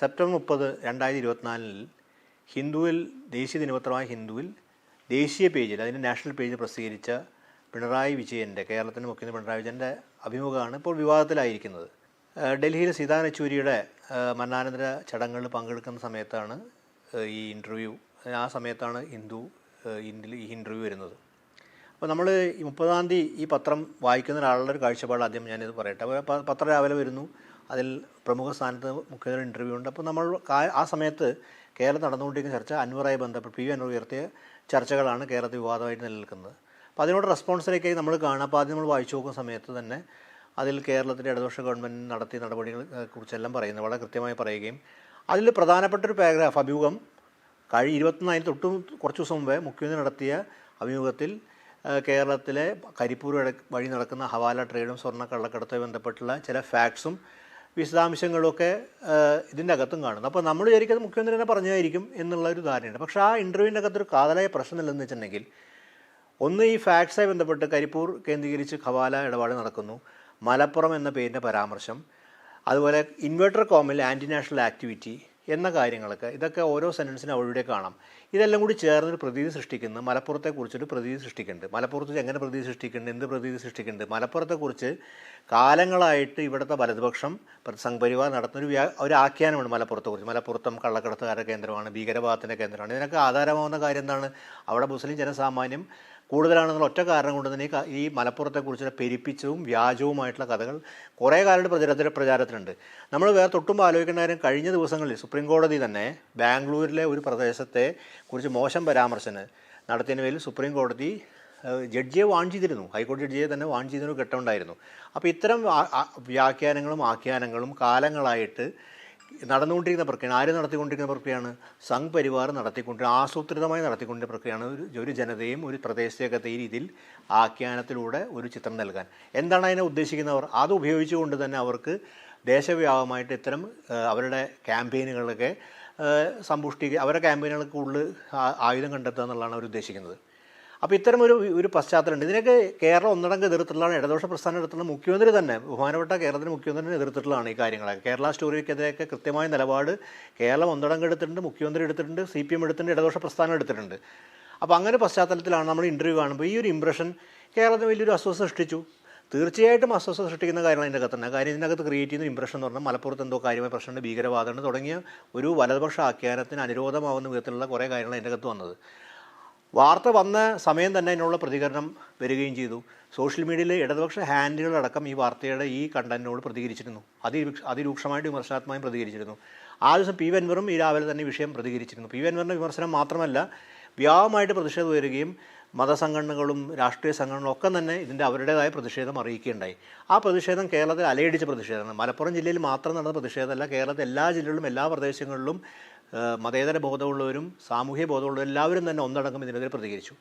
September മുപ്പത് രണ്ടായിരത്തി ഇരുപത്തിനാലിൽ ഹിന്ദുവിൽ ദേശീയ ദിനപത്രമായ ഹിന്ദുവിൽ ദേശീയ പേജിൽ അതിന്റെ നാഷണൽ പേജിൽ പ്രസിദ്ധീകരിച്ച പിണറായി വിജയന്റെ കേരളത്തിന്റെ മുഖ്യമന്ത്രി പിണറായി വിജയന്റെ അഭിമുഖമാണ് ഇപ്പോൾ വിവാദത്തിലായിരിക്കുന്നത്. ഡൽഹിയിൽ സീതാ യെച്ചൂരിയുടെ മരണാനന്തര ചടങ്ങുകളിൽ പങ്കെടുക്കുന്ന സമയത്താണ് ഈ ഇന്റർവ്യൂ ആ സമയത്താണ് ഹിന്ദു ഇന്ത്യയിൽ ഈ ഇന്റർവ്യൂ വരുന്നത്. അപ്പോൾ നമ്മൾ ഈ മുപ്പതാം തീയതി ഈ പത്രം വായിക്കുന്ന ഒരാളുടെ ഒരു കാഴ്ചപ്പാട് ആദ്യം ഞാനിത് പറയട്ടെ. അപ്പോൾ പത്രം രാവിലെ വരുന്നു അതിൽ പ്രമുഖ സ്ഥാനത്ത് മുഖ്യമന്ത്രി ഇന്റർവ്യൂ ഉണ്ട്. അപ്പോൾ നമ്മൾ ആ സമയത്ത് കേരളം നടന്നുകൊണ്ടിരിക്കുന്ന ചർച്ച അൻവറായി ബന്ധപ്പെട്ട് പി വി അൻവർ ഉയർത്തിയ ചർച്ചകളാണ് കേരളത്തിൽ വിവാദമായിട്ട് നിലനിൽക്കുന്നത്. അപ്പോൾ അതിനോട് റെസ്പോൺസിലേക്കായി നമ്മൾ കാണാം അപ്പോൾ ആദ്യം നമ്മൾ വായിച്ചു നോക്കുന്ന സമയത്ത് തന്നെ അതിൽ കേരളത്തിന്റെ ഇടതുപക്ഷ ഗവൺമെന്റ് നടത്തിയ നടപടികളെ കുറിച്ചെല്ലാം പറയുന്നത് വളരെ കൃത്യമായി പറയുകയും അതിൽ പ്രധാനപ്പെട്ട ഒരു പാരഗ്രാഫ് അഭിമുഖം കഴിഞ്ഞ ഇരുപത്തിനാലിന് തൊട്ട് കുറച്ച് ദിവസം മുമ്പേ മുഖ്യമന്ത്രി നടത്തിയ അഭിമുഖത്തിൽ കേരളത്തിലെ കരിപ്പൂർ വഴി നടക്കുന്ന ഹവാല ട്രേഡും സ്വർണ കള്ളക്കടത്തുമായി ബന്ധപ്പെട്ടുള്ള ചില ഫാക്ട്സും വിശദാംശങ്ങളുമൊക്കെ ആ, ഇതിന്റെ അകത്തും കാണുന്നു. അപ്പോൾ നമ്മൾ വിചാരിക്കുന്നത് മുഖ്യമന്ത്രി തന്നെ പറഞ്ഞതായിരിക്കും എന്നുള്ള ഒരു ധാരണയുണ്ട്. പക്ഷേ ആ ഇന്റർവ്യൂവിന്റെ അകത്തൊരു കാതലായ പ്രശ്നം ഇല്ലെന്ന് വെച്ചിട്ടുണ്ടെങ്കിൽ ഒന്ന് ഈ ഫാക്ട്സായി ബന്ധപ്പെട്ട് കരിപ്പൂർ കേന്ദ്രീകരിച്ച് ഖവാല ഇടപാട് നടക്കുന്നു മലപ്പുറം എന്ന പേരിന്റെ പരാമർശം അതുപോലെ ഇൻവെർട്ടർ കോമിൽ ആന്റി നാഷണൽ ആക്ടിവിറ്റി എന്ന കാര്യങ്ങളൊക്കെ. ഇതൊക്കെ ഓരോ സെന്റൻസിനും അവരുടെ കാണാം. ഇതെല്ലാം കൂടി ചേർന്നൊരു പ്രതീതി സൃഷ്ടിക്കുന്നു. മലപ്പുറത്തെക്കുറിച്ചൊരു പ്രതീതി സൃഷ്ടിക്കുന്നുണ്ട്. മലപ്പുറത്ത് എങ്ങനെ പ്രതീതി സൃഷ്ടിക്കുന്നുണ്ട്? എന്ത് പ്രതീതി സൃഷ്ടിക്കുന്നുണ്ട്? മലപ്പുറത്തെക്കുറിച്ച് കാലങ്ങളായിട്ട് ഇവിടുത്തെ വലതുപക്ഷം പ്ര- സംഘപരിവാർ നടത്തുന്ന ഒരു വ്യാ ഒരു ആഖ്യാനമാണ് മലപ്പുറത്തെക്കുറിച്ച്. മലപ്പുറത്തും കള്ളക്കടത്തുകാരുടെ കേന്ദ്രമാണ് ഭീകരവാദത്തിന്റെ കേന്ദ്രമാണ്. ഇതിനൊക്കെ ആധാരമാവുന്ന കാര്യം എന്താണ്? അവിടെ മുസ്ലിം ജനസാമാന്യം കൂടുതലാണെന്നുള്ള ഒറ്റ കാരണം കൊണ്ട് തന്നെ ഈ മലപ്പുറത്തെക്കുറിച്ചുള്ള പെരിപ്പിച്ചതും വ്യാജവുമായിട്ടുള്ള കഥകൾ കുറേ കാലമായിട്ട് പ്രചാരത്തിൽ പ്രചാരത്തിലുണ്ട്. നമ്മൾ വേറെ തൊട്ടും ആലോചിക്കേണ്ട കാര്യം കഴിഞ്ഞ ദിവസങ്ങളിൽ സുപ്രീം കോടതി തന്നെ ബാംഗ്ലൂരിലെ ഒരു പ്രദേശത്തെ കുറിച്ച് മോശം പരാമർശന നടത്തിയതിന് പേരിൽ സുപ്രീം കോടതി ജഡ്ജിയെ വാൺ ചെയ്തിരുന്നു. ഹൈക്കോടതി ജഡ്ജിയെ തന്നെ വാൺ ചെയ്തൊരു ഘട്ടമുണ്ടായിരുന്നു അപ്പോൾ ഇത്തരം വ്യാഖ്യാനങ്ങളും ആഖ്യാനങ്ങളും കാലങ്ങളായിട്ട് നടന്നുകൊണ്ടിരിക്കുന്ന പ്രക്രിയ ആര് നടത്തിക്കൊണ്ടിരിക്കുന്ന പ്രക്രിയയാണ്? സംഘ് പരിവാർ നടത്തിക്കൊണ്ടിരിക്കുന്ന ആസൂത്രിതമായി നടത്തിക്കൊണ്ടിരിക്കുന്ന പ്രക്രിയയാണ് ഒരു ഒരു ജനതയും ഒരു പ്രദേശത്തെയൊക്കെ രീതിയിൽ ആഖ്യാനത്തിലൂടെ ഒരു ചിത്രം നൽകാൻ. എന്താണ് അതിനെ ഉദ്ദേശിക്കുന്നവർ? അത് ഉപയോഗിച്ചുകൊണ്ട് തന്നെ അവർക്ക് ദേശവ്യാപകമായിട്ട് ഇത്തരം അവരുടെ ക്യാമ്പയിനുകളൊക്കെ സമ്പുഷ്ടിക്കുക സമ്പുഷ്ടി അവരുടെ ക്യാമ്പയിനുകൾക്ക് കൂടുതൽ ആയുധം കണ്ടെത്തുക എന്നുള്ളതാണ് അവർ ഉദ്ദേശിക്കുന്നത്. അപ്പോൾ ഇത്തരം ഒരു ഒരു പശ്ചാത്തലമുണ്ട്. ഇതിനൊക്കെ കേരളം ഒന്നടങ്ക് എതിർത്തിട്ടുള്ളതാണ്. ഇടതുപക്ഷ പ്രസ്ഥാനം എടുത്തുള്ള മുഖ്യമന്ത്രി തന്നെ ബഹുമാനപ്പെട്ട കേരളത്തിന്റെ മുഖ്യമന്ത്രിനെ എതിർത്തിട്ടുള്ളതാണ് ഈ കാര്യങ്ങളൊക്കെ. കേരള സ്റ്റോറിക്കെതിരെയൊക്കെ കൃത്യമായ നിലപാട് കേരളം ഒന്നടങ്ക് എടുത്തിട്ടുണ്ട് മുഖ്യമന്ത്രി എടുത്തിട്ടുണ്ട് സി പി എം എടുത്തിട്ടുണ്ട് ഇടതുപക്ഷ പ്രസ്ഥാനം എടുത്തിട്ടുണ്ട്. അപ്പോൾ അങ്ങനെ പശ്ചാത്തലത്തിലാണ് നമ്മൾ ഇന്റർവ്യൂ കാണുമ്പോൾ ഈ ഒരു ഇംപ്രഷൻ കേരളത്തിന് വലിയൊരു അസ്വസ്ഥ സൃഷ്ടിച്ചു. തീർച്ചയായിട്ടും അസ്വസ്ഥ സൃഷ്ടിക്കുന്ന കാര്യങ്ങൾ ഇതിന്റെ തന്നെ. കാര്യം ഇതിനകത്ത് ക്രിയേറ്റ് ചെയ്യുന്ന ഇംപ്രഷൻ എന്ന് പറഞ്ഞാൽ മലപ്പുറത്ത് എന്തോ കാര്യമായ പ്രശ്നമുണ്ട് ഭീകരവാദമുണ്ട് തുടങ്ങിയ ഒരു വലതുപക്ഷ ആഖ്യാനത്തിന് അനുരോധമാവുന്ന വിധത്തിലുള്ള കുറേ കാര്യങ്ങൾ അതിന്റെ അകത്ത് വന്നത്. വാർത്ത വന്ന സമയം തന്നെ അതിനുള്ള പ്രതികരണം വരികയും ചെയ്തു. സോഷ്യൽ മീഡിയയിലെ ഇടതുപക്ഷ ഹാൻഡിലുകളടക്കം ഈ വാർത്തയുടെ ഈ കണ്ടന്റിനോട് പ്രതികരിച്ചിരുന്നു. അതി അതിരൂക്ഷമായിട്ട് വിമർശനാത്മകമായി പ്രതികരിച്ചിരുന്നു. ആ ദിവസം പി വെൻവറും ഈ രാവിലെ തന്നെ വിഷയം പ്രതികരിച്ചിരുന്നു. പി വെൻവറിന്റെ വിമർശനം മാത്രമല്ല വ്യാപകമായിട്ട് പ്രതിഷേധം ഉയരുകയും മതസംഘടനകളും രാഷ്ട്രീയ സംഘടനകളും ഒക്കെ തന്നെ ഇതിന്റെ അവരുടേതായ പ്രതിഷേധം അറിയിക്കുകയുണ്ടായി. ആ പ്രതിഷേധം കേരളത്തിൽ അലയടിച്ച പ്രതിഷേധമാണ്. മലപ്പുറം ജില്ലയിൽ മാത്രം നടന്ന പ്രതിഷേധമല്ല കേരളത്തിലെ എല്ലാ ജില്ലകളിലും എല്ലാ പ്രദേശങ്ങളിലും മതേതര ബോധമുള്ളവരും സാമൂഹ്യ ബോധമുള്ളവരും എല്ലാവരും തന്നെ ഒന്നടങ്കം ഇതിനെതിരെ പ്രതികരിച്ചു.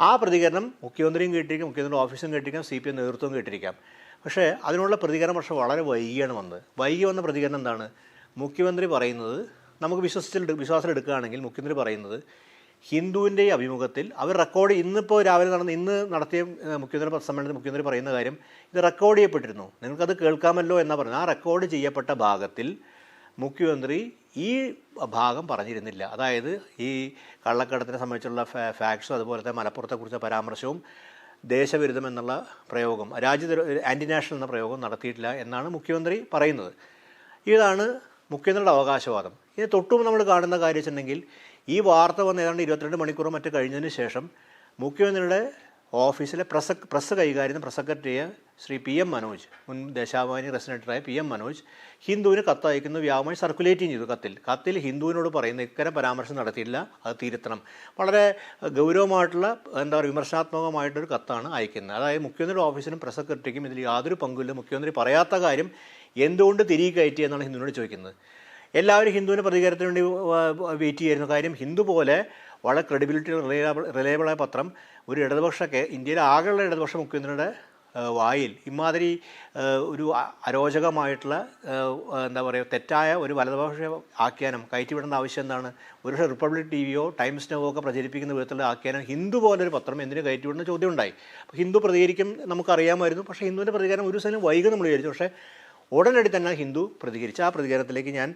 ആ പ്രതികരണം മുഖ്യമന്ത്രിയും കേട്ടിരിക്കാം മുഖ്യമന്ത്രി ഓഫീസും കേട്ടിരിക്കാം സി പി എം നേതൃത്വവും കേട്ടിരിക്കാം. പക്ഷേ അതിനുള്ള പ്രതികരണം പക്ഷേ വളരെ വൈകിയാണ് വന്നത്. വൈകി വന്ന പ്രതികരണം എന്താണ്? മുഖ്യമന്ത്രി പറയുന്നത് നമുക്ക് വിശ്വസിച്ചിട്ട് വിശ്വാസം എടുക്കുകയാണെങ്കിൽ മുഖ്യമന്ത്രി പറയുന്നത് ഹിന്ദുവിന്റെ അഭിമുഖത്തിൽ അവർ റെക്കോർഡ് ഇന്നിപ്പോൾ രാവിലെ നടന്ന ഇന്ന് നടത്തിയ മുഖ്യമന്ത്രി സമ്മേളനത്തിൽ മുഖ്യമന്ത്രി പറയുന്ന കാര്യം ഇത് റെക്കോർഡ് ചെയ്യപ്പെട്ടിരുന്നു. നിങ്ങൾക്കത് കേൾക്കാമല്ലോ എന്നാണ് പറഞ്ഞത്. ആ റെക്കോർഡ് ചെയ്യപ്പെട്ട ഭാഗത്തിൽ മുഖ്യമന്ത്രി ഈ ഭാഗം പറഞ്ഞിരുന്നില്ല. അതായത് ഈ കള്ളക്കടത്തിനെ സംബന്ധിച്ചുള്ള ഫാക്ട്സും തന്നെ മലപ്പുറത്തെക്കുറിച്ച പരാമർശവും ദേശവിരുദ്ധം എന്നുള്ള പ്രയോഗം രാജ്യദ്രോ ആന്റി നാഷണൽ എന്ന പ്രയോഗം നടത്തിയിട്ടില്ല എന്നാണ് മുഖ്യമന്ത്രി പറയുന്നത്. ഇതാണ് മുഖ്യമന്ത്രിയുടെ അവകാശവാദം. ഇനി തൊട്ടും നമ്മൾ കാണുന്ന കാര്യം വെച്ചിട്ടുണ്ടെങ്കിൽ ഈ വാർത്ത വന്ന് ഏതാണ്ട് ഇരുപത്തിരണ്ട് മണിക്കൂറോ മറ്റു കഴിഞ്ഞതിന് ശേഷം മുഖ്യമന്ത്രിയുടെ ഓഫീസിലെ പ്രസ പ്രസ് കൈകാര്യം പ്രസ് സെക്രട്ടറിയെ ശ്രീ പി എം മനോജ് മുൻ ദേശാഭിമാനി റെസിഡന്ററായ പി എം മനോജ് ഹിന്ദുവിന് കത്തയക്കുന്നു. വ്യാപമായി സർക്കുലേറ്റിംഗ് ചെയ്തു കത്തിൽ. കത്തിൽ ഹിന്ദുവിനോട് പറയുന്ന ഇത്തരം പരാമർശം നടത്തിയില്ല അത് തിരുത്തണം. വളരെ ഗൗരവമായിട്ടുള്ള എന്താ പറയുക വിമർശനാത്മകമായിട്ടൊരു കത്താണ് അയക്കുന്നത്. അതായത് മുഖ്യമന്ത്രിയുടെ ഓഫീസിനും പ്രസ് സെക്രട്ടറിക്കും ഇതിൽ യാതൊരു പങ്കുമില്ല. മുഖ്യമന്ത്രി പറയാത്ത കാര്യം എന്തുകൊണ്ട് തിരികെ കയറ്റി എന്നാണ് ഹിന്ദുവിനോട് ചോദിക്കുന്നത്. എല്ലാവരും ഹിന്ദുവിന്റെ പ്രതികാരത്തിന് വേണ്ടി വെയിറ്റ് ചെയ്യുന്നു. കാര്യം ഹിന്ദു പോലെ വളരെ ക്രെഡിബിലിറ്റി റിലയബിൾ റിലയബിളായ പത്രം. ഒരു ഇടതുപക്ഷ കേ- ഇന്ത്യയിലെ ആകെയുള്ള ഇടതുപക്ഷ മുഖ്യമന്ത്രിയുടെ വായിൽ ഇമാതിരി ഒരു അരോചകമായിട്ടുള്ള എന്താ പറയുക തെറ്റായ ഒരു വലതുപക്ഷ ആഖ്യാനം കയറ്റിവിടേണ്ട ആവശ്യം എന്താണ്? ഒരു റിപ്പബ്ലിക് ടി വിയോ ടൈംസ് നോവോ ഒക്കെ പ്രചരിപ്പിക്കുന്ന വിധത്തിലുള്ള ആഖ്യാനം ഹിന്ദു പോലൊരു പത്രം എന്തിനു കയറ്റിവിടുന്ന ചോദ്യം ഉണ്ടായി അപ്പോൾ ഹിന്ദു പ്രതികരിക്കും നമുക്കറിയാമായിരുന്നു. പക്ഷേ ഹിന്ദുവിന്റെ പ്രതികരണം ഒരു സ്ഥലം വൈകും നമ്മൾ വിചാരിച്ചു. പക്ഷേ ഉടനടി തന്നെ ഹിന്ദു പ്രതികരിച്ചു. ആ പ്രതികരണത്തിലേക്ക് ഞാൻ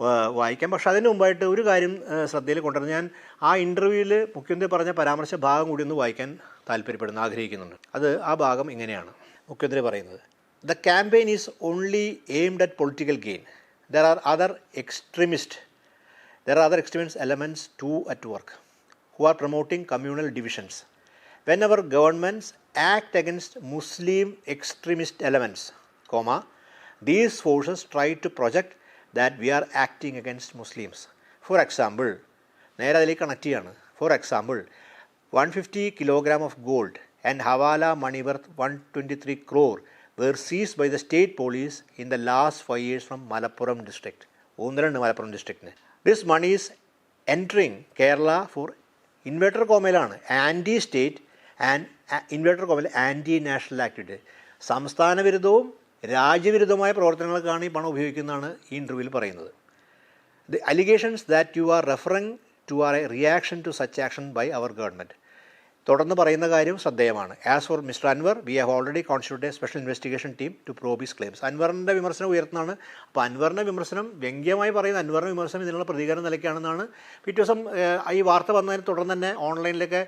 വായിക്കാം. പക്ഷെ അതിന് മുമ്പായിട്ട് ഒരു കാര്യം ശ്രദ്ധയിൽ കൊണ്ടുവരുന്നത് ഞാൻ ആ ഇന്റർവ്യൂവിൽ മുഖ്യമന്ത്രി പറഞ്ഞ പരാമർശ ഭാഗം കൂടി ഒന്ന് വായിക്കാൻ താല്പര്യപ്പെടുന്നു ആഗ്രഹിക്കുന്നുണ്ട്. അത് ആ ഭാഗം ഇങ്ങനെയാണ്. മുഖ്യമന്ത്രി പറയുന്നത് the campaign is only aimed at political gain there are other extremist there are other extremist elements to at work who are promoting communal divisions when our governments act against Muslim extremist elements comma these forces try to project that we are acting against Muslims. For example, നേരെ അതിലേക്ക് connect ചെയ്യാണ്. For example one fifty kilogram of gold and hawala money worth one twenty three crore were seized by the state police in the last five years from Malappuram district ഊന്നലുണ്ട് Malappuram ഡിസ്ട്രിക്റ്റിന് this money is entering Kerala for inverted കോമയിലാണ്. Anti state and inverted കോമയിൽ anti national activity സംസ്ഥാന വിരുദ്ധവും രാജ്യവിരുദ്ധമായ പ്രവർത്തനങ്ങൾക്കാണ് ഈ പണം ഉപയോഗിക്കുന്നതാണ് ഈ ഇന്റർവ്യൂവിൽ പറയുന്നത്. The allegations that you are referring to are a reaction to such action by our government തുടർന്ന് പറയുന്ന കാര്യം ശ്രദ്ധേയമാണ്. As for mister Anwar we have already constitute a special investigation team to probe his claims അൻവറിന്റെ വിമർശനം ഉയർത്തുന്നതാണ്. അപ്പോൾ അൻവറിന്റെ വിമർശനം വ്യംഗ്യമായി പറയുന്ന അൻവറിന്റെ വിമർശനം ഇതിനുള്ള പ്രതികരണം നിലയ്ക്കാണെന്നാണ്. പിറ്റേ ദിവസം ഈ വാർത്ത വന്നതിന് തുടർന്ന് തന്നെ ഓൺലൈനിലൊക്കെ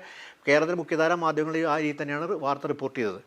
കേരളത്തിലെ മുഖ്യധാര മാധ്യമങ്ങളിൽ ആ രീതി തന്നെയാണ് വാർത്ത റിപ്പോർട്ട് ചെയ്തത്.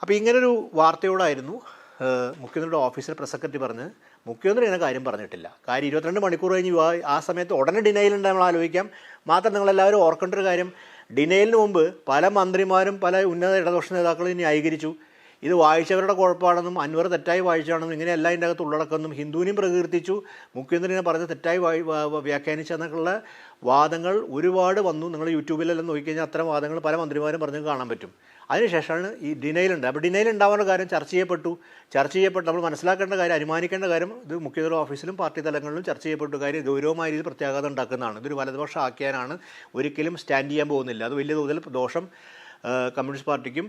അപ്പോൾ ഇങ്ങനൊരു വാർത്തയോടായിരുന്നു. മുഖ്യമന്ത്രിയുടെ ഓഫീസിൽ പ്രസ് സെക്രട്ടറി പറഞ്ഞ് മുഖ്യമന്ത്രി ഇങ്ങനെ കാര്യം പറഞ്ഞിട്ടില്ല. കാര്യം ഇരുപത്തിരണ്ട് മണിക്കൂർ കഴിഞ്ഞ് ആ- സമയത്ത് ഉടനെ ഡിനയിലുണ്ട് നമ്മൾ ആലോചിക്കാം. മാത്രം നിങ്ങളെല്ലാവരും ഓർക്കേണ്ട ഒരു കാര്യം ഡിനയിലിന് മുമ്പ് പല മന്ത്രിമാരും പല ഉന്നത ഇടതുപക്ഷ നേതാക്കളും ഇനി ന്യായീകരിച്ചു. ഇത് വായിച്ചവരുടെ കുഴപ്പമാണെന്നും അൻവർ തെറ്റായി വായിച്ചാണെന്നും ഇങ്ങനെയല്ല ഇതിന്റെ അകത്ത് ഉള്ളടക്കമെന്നും ഹിന്ദുവിനെയും പ്രകീർത്തിച്ചു. മുഖ്യമന്ത്രിനെ പറഞ്ഞ് തെറ്റായി വ്യാഖ്യാനിച്ചെന്നൊക്കെയുള്ള വാദങ്ങൾ ഒരുപാട് വന്നു. നിങ്ങൾ യൂട്യൂബിലെല്ലാം നോക്കിക്കഴിഞ്ഞാൽ അത്തരം വാദങ്ങൾ പല മന്ത്രിമാരും പറഞ്ഞ് കാണാൻ പറ്റും. അതിനുശേഷമാണ് ഈ ഡിനയിലുണ്ട് അപ്പോൾ ഡിനയിൽ ഉണ്ടാവേണ്ട കാര്യം ചർച്ച ചെയ്യപ്പെട്ടു. ചർച്ച ചെയ്യപ്പെട്ടു നമ്മൾ മനസ്സിലാക്കേണ്ട കാര്യം അനുമാനിക്കേണ്ട കാര്യം ഇത് മുഖ്യതല ഓഫീസിലും പാർട്ടി തലങ്ങളിലും ചർച്ച ചെയ്യപ്പെട്ട. കാര്യം ഗൗരവമായ രീതിയിൽ പ്രത്യാഘാതം ഉണ്ടാക്കുന്നതാണ്. ഇതൊരു വലതുപക്ഷം ആക്കിയാനാണ് ഒരിക്കലും സ്റ്റാൻഡ് ചെയ്യാൻ പോകുന്നില്ല. അത് വലിയ തോതിൽ ദോഷം കമ്മ്യൂണിസ്റ്റ് പാർട്ടിക്കും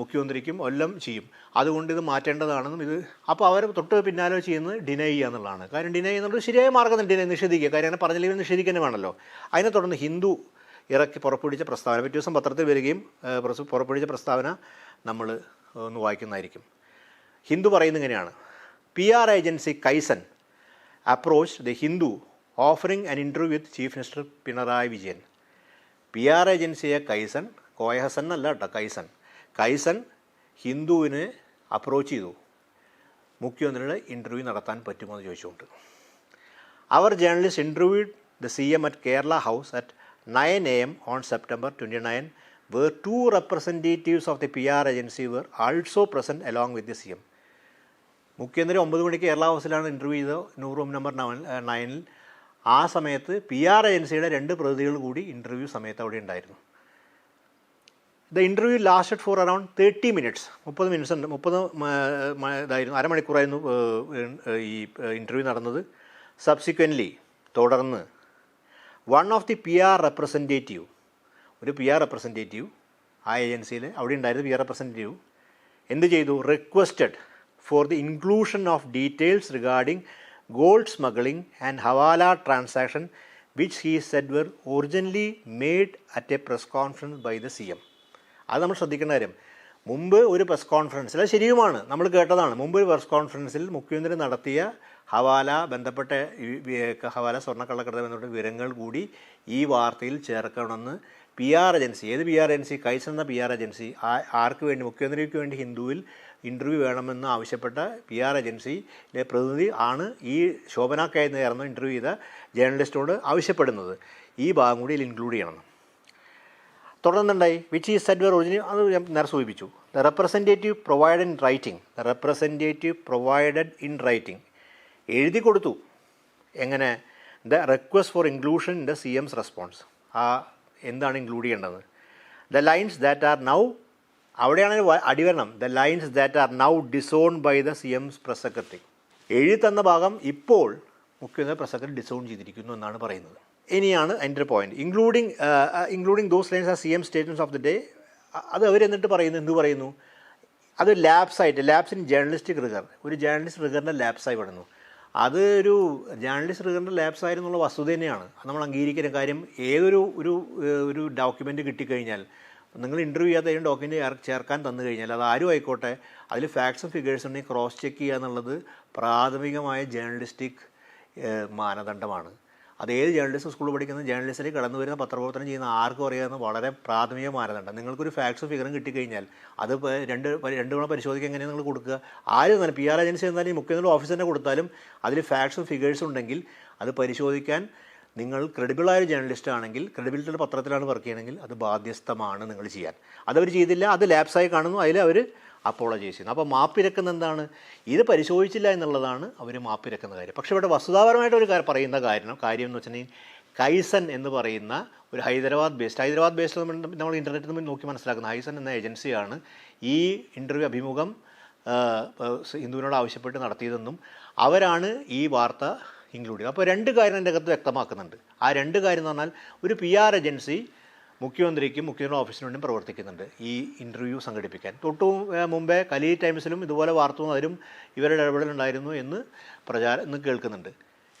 മുഖ്യമന്ത്രിക്കും എല്ലാം ചെയ്യും. അതുകൊണ്ട് ഇത് മാറ്റേണ്ടതാണെന്നും ഇത് അപ്പോൾ അവർ തൊട്ട് പിന്നാലെ ചെയ്യുന്നത് ഡിനൈ ചെയ്യുക എന്നുള്ളതാണ്. കാര്യം ഡിനൈ എന്നുള്ളത് ശരിയായ മാർഗം ഡിനൈ നിഷേധിക്കുക. കാര്യം അങ്ങനെ പറഞ്ഞില്ലെങ്കിൽ നിഷേധിക്കാൻ വേണമല്ലോ. അതിനെ തുടർന്ന് ഹിന്ദു ഇറക്കി പുറപ്പെടുവിച്ച പ്രസ്താവന. പിറ്റേ ദിവസം പത്രത്തിൽ വരികയും പുറപ്പെടുവിച്ച പ്രസ്താവന നമ്മൾ ഒന്ന് വായിക്കുന്നതായിരിക്കും. ഹിന്ദു പറയുന്നത് ഇങ്ങനെയാണ്. P R agency Kaizen approach the Hindu offering an interview with chief minister Pinarayi Vijayan P R ഏജൻസിയെ കൈസൻ കോയഹസൻ അല്ല കേട്ടോ കൈസൻ കൈസൻ ഹിന്ദുവിന് അപ്രോച്ച് ചെയ്തു. മുഖ്യമന്ത്രിയുടെ ഇന്റർവ്യൂ നടത്താൻ പറ്റുമോ എന്ന് ചോദിച്ചുകൊണ്ട്. Our journalist interviewed the C M at Kerala house at nine A M on September twenty nine where two representatives of the P R agency were also present along with the C M മുഖ്യമന്ത്രി ഒമ്പത് മണിക്ക് Kerala ഹൗസിലാണ് interview ചെയ്തത്. നൂറ് room number nine നയനിൽ ആ സമയത്ത് P R ഏജൻസിയുടെ രണ്ട് പ്രതികൾ കൂടി ഇന്റർവ്യൂ സമയത്ത് അവിടെ ഉണ്ടായിരുന്നു. The interview lasted for around thirty minutes മുപ്പത് മിനിറ്റ്സ് ഉണ്ട്. മുപ്പത് ഇതായിരുന്നു. അരമണിക്കൂറായിരുന്നു ഈ ഇന്റർവ്യൂ നടന്നത്. സബ്സിക്വന്റ്ലി തുടർന്ന് one of the P R representative ഒരു പി ആർ റെപ്രസെന്റേറ്റീവ് ആ ഏജൻസിയിൽ അവിടെ ഉണ്ടായിരുന്ന പി ആർ റെപ്രസെന്റേറ്റീവ് എന്ത് ചെയ്തു? Requested for the inclusion of details regarding gold smuggling and hawala transaction which he said were originally made at a press conference by the C M അത് നമ്മൾ ശ്രദ്ധിക്കേണ്ട കാര്യം. മുമ്പ് ഒരു പ്രസ് കോൺഫറൻസിൽ ശരിയുമാണ്. നമ്മൾ കേട്ടതാണ്. മുമ്പ് ഒരു പ്രസ് കോൺഫറൻസിൽ മുഖ്യമന്ത്രി നടത്തിയ ഹവാല ബന്ധപ്പെട്ട ഹവാല സ്വർണക്കള്ളക്കടത്ത് ബന്ധപ്പെട്ട വിവരങ്ങൾ കൂടി ഈ വാർത്തയിൽ ചേർക്കണമെന്ന് പി ആർ ഏജൻസി ഏത് പി ആർ ഏജൻസി കൈസ് എന്ന പി ആർ ഏജൻസി ആർക്ക് വേണ്ടി മുഖ്യമന്ത്രിക്ക് വേണ്ടി ഹിന്ദുവിൽ ഇന്റർവ്യൂ വേണമെന്ന് ആവശ്യപ്പെട്ട പി ആർ ഏജൻസിയിലെ പ്രതിനിധി ആണ് ഈ ശോഭന കെ എന്ന് ചേർന്ന് ഇന്റർവ്യൂ ചെയ്ത ജേർണലിസ്റ്റോട് ആവശ്യപ്പെടുന്നത്. ഈ ഭാഗം കൂടി ഇതിൽ ഇൻക്ലൂഡ് ചെയ്യണം. തുടർന്നുണ്ടായി which he said were original അത് ഞാൻ നേരെ സൂചിപ്പിച്ചു. The representative provide in writing the representative provided in writing എഴുതി കൊടുത്തു. എങ്ങനെ? The request for inclusion in the C M's response ആ എന്താണ് ഇൻക്ലൂഡ് ചെയ്യേണ്ടത്? The lines that are now അവിടെയാണ് അടിവരണം the lines that are now disowned by the C M's press secretary എഴുതി തന്ന ഭാഗം ഇപ്പോൾ മുഖ്യമന്ത്രി പ്രസ് സെക്രട്ടറി ഡിസോൺ ചെയ്തിരിക്കുന്നു എന്നാണ് പറയുന്നത്. ഇനിയാണ് അതിന്റെ ഒരു point including including those lines ആ C M statements of the day അത് അവരെന്നിട്ട് പറയുന്നു എന്ത് പറയുന്നു? അത് ലാബ്സ് ആയിട്ട് ലാബ്സ് ഇൻ ജേർണലിസ്റ്റിക് റിഗർ ഒരു ജേർണലിസ്റ്റ് റിഗറിന്റെ ലാബ്സായി പെടുന്നു. അത് ഒരു ജേർണലിസ്റ്റ് റിഗറിന്റെ ലാബ്സ് ആയിരുന്നുള്ള വസ്തുത തന്നെയാണ്. അത് നമ്മൾ അംഗീകരിക്കുന്ന കാര്യം ഏതൊരു ഒരു ഒരു ഡോക്യുമെന്റ് കിട്ടിക്കഴിഞ്ഞാൽ നിങ്ങൾ ഇന്റർവ്യൂ ചെയ്യാത്ത ഏതും ഡോക്യുമെന്റ് ചേർക്കാൻ തന്നു കഴിഞ്ഞാൽ അത് ആരും ആയിക്കോട്ടെ. അതിൽ ഫാക്ട്സും ഫിഗേഴ്സ് ഉണ്ടെങ്കിൽ ക്രോസ് ചെക്ക് ചെയ്യുക എന്നുള്ളത് പ്രാഥമികമായ ജേർണലിസ്റ്റിക് മാനദണ്ഡമാണ്. അത് ഏത് ജേർണലിസ്റ്റ് സ്കൂളിൽ പഠിക്കുന്ന ജേർണലിസ്റ്റിൽ കടന്നു വരുന്ന പത്രപ്രവർത്തനം ചെയ്യുന്ന ആർക്കും അറിയാവുന്ന വളരെ പ്രാഥമിക മാനദണ്ഡം നിങ്ങൾക്കൊരു ഫാക്ട്സും ഫിഗറും കിട്ടിക്കഴിഞ്ഞാൽ അത് രണ്ട് രണ്ട് തവണ പരിശോധിക്കാൻ എങ്ങനെയാണ് നിങ്ങൾ കൊടുക്കുക? ആരും തന്നെ പി ആർ ഏജൻസി എന്നാലും മുഖ്യമന്ത്രി ഓഫീസ് തന്നെ കൊടുത്താലും അതിൽ ഫാക്സും ഫിഗേഴ്സും ഉണ്ടെങ്കിൽ അത് പരിശോധിക്കാൻ നിങ്ങൾ ക്രെഡിബിളായ ഒരു ജേർണലിസ്റ്റ് ആണെങ്കിൽ ക്രെഡിബിലിറ്റിയുടെ പത്രത്തിലാണ് വർക്ക് ചെയ്യണമെങ്കിൽ അത് ബാധ്യസ്ഥമാണ് നിങ്ങൾ ചെയ്യാൻ. അതവർ ചെയ്തില്ല അത് ലാപ്സായി കാണുന്നു അതിൽ അവർ അപ്പോളജൈസ് ചെയ്യുന്നത് അപ്പോൾ മാപ്പിരക്കുന്ന എന്താണ്? ഇത് പരിശോധിച്ചില്ല എന്നുള്ളതാണ് അവർ മാപ്പിരക്കുന്ന കാര്യം. പക്ഷേ ഇവിടെ വസ്തുതാപരമായിട്ട് ഒരു പറയുന്ന കാര്യം കാര്യം എന്ന് വെച്ചിട്ടുണ്ടെങ്കിൽ കൈസൻ എന്ന് പറയുന്ന ഒരു ഹൈദരാബാദ് ബേസ്ഡ് ഹൈദരാബാദ് ബേസ്ഡ് നമ്മൾ ഇന്റർനെറ്റിൽ നിന്ന് നോക്കി മനസ്സിലാക്കുന്ന. ഹൈസൻ എന്ന ഏജൻസിയാണ് ഈ ഇന്റർവ്യൂ അഭിമുഖം ഹിന്ദുവിനോട് ആവശ്യപ്പെട്ട് നടത്തിയതെന്നും അവരാണ് ഈ വാർത്ത ഇൻക്ലൂഡ് ചെയ്തത് അപ്പോൾ രണ്ട് കാര്യം എന്റെ അകത്ത് വ്യക്തമാക്കുന്നുണ്ട്. ആ രണ്ട് കാര്യം എന്ന് പറഞ്ഞാൽ ഒരു പി ആർ ഏജൻസി മുഖ്യമന്ത്രിക്കും മുഖ്യമന്ത്രി ഓഫീസിനു വേണ്ടിയും പ്രവർത്തിക്കുന്നുണ്ട്. ഈ ഇന്റർവ്യൂ സംഘടിപ്പിക്കാൻ. തൊട്ടു മുമ്പേ കലി ടൈംസിലും ഇതുപോലെ വാർത്ത അവരും ഇവരുടെ ഇടപെടലുണ്ടായിരുന്നു എന്ന് പ്രചാരം എന്ന് കേൾക്കുന്നുണ്ട്.